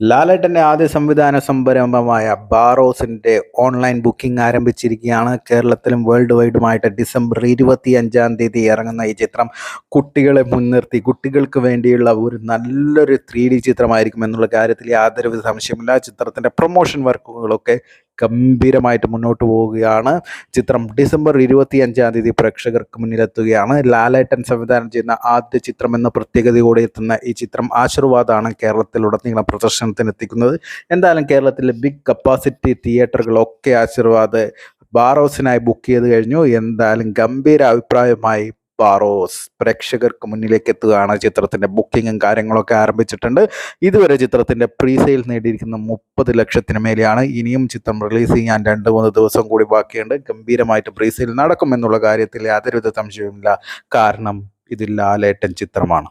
ലാലേട്ടന്റെ ആദ്യ സംവിധാന സംരംഭമായ ബാറോസിന്റെ ഓൺലൈൻ ബുക്കിംഗ് ആരംഭിച്ചിരിക്കുകയാണ്. കേരളത്തിലും വേൾഡ് വൈഡുമായിട്ട് ഡിസംബർ ഇരുപത്തി അഞ്ചാം തീയതി ഇറങ്ങുന്ന ഈ ചിത്രം കുട്ടികളെ മുൻനിർത്തി കുട്ടികൾക്ക് വേണ്ടിയുള്ള ഒരു നല്ലൊരു ത്രീ ഡി ചിത്രമായിരിക്കും എന്നുള്ള കാര്യത്തിൽ യാതൊരു സംശയമില്ല ചിത്രത്തിന്റെ പ്രൊമോഷൻ വർക്കുകളൊക്കെ ഗംഭീരമായിട്ട് മുന്നോട്ട് പോവുകയാണ്. ചിത്രം ഡിസംബർ ഇരുപത്തി അഞ്ചാം തീയതി പ്രേക്ഷകർക്ക് മുന്നിലെത്തുകയാണ്. ലാലേട്ടൻ സംവിധാനം ചെയ്യുന്ന ആദ്യ ചിത്രം എന്ന പ്രത്യേകതയോടെ എത്തുന്ന ഈ ചിത്രം ആശീർവാദാണ് കേരളത്തിലുടനീളം പ്രദർശനത്തിന് എത്തിക്കുന്നത് എന്തായാലും കേരളത്തിലെ ബിഗ് കപ്പാസിറ്റി തിയേറ്ററുകളൊക്കെ ആശീർവാദ് ബാറോസിനായി ബുക്ക് ചെയ്ത് കഴിഞ്ഞു. എന്തായാലും ഗംഭീര അഭിപ്രായമായി ബാറോസ് പ്രേക്ഷകർക്ക് മുന്നിലേക്ക് എത്തുകയാണ് ചിത്രത്തിന്റെ ബുക്കിങ്ങും കാര്യങ്ങളൊക്കെ ആരംഭിച്ചിട്ടുണ്ട്. ഇതുവരെ ചിത്രത്തിന്റെ പ്രീ സെയിൽ നേടിയിരിക്കുന്ന മുപ്പത് ലക്ഷത്തിന് മേലെയാണ് ഇനിയും ചിത്രം റിലീസ് ചെയ്യാൻ രണ്ട് മൂന്ന് ദിവസം കൂടി ബാക്കിയുണ്ട്. ഗംഭീരമായിട്ട് പ്രീ സെയിൽ നടക്കുമെന്നുള്ള കാര്യത്തിൽ യാതൊരുവിധ സംശയവുമില്ല. കാരണം ഇത് ലാലേട്ടൻ ചിത്രമാണ്.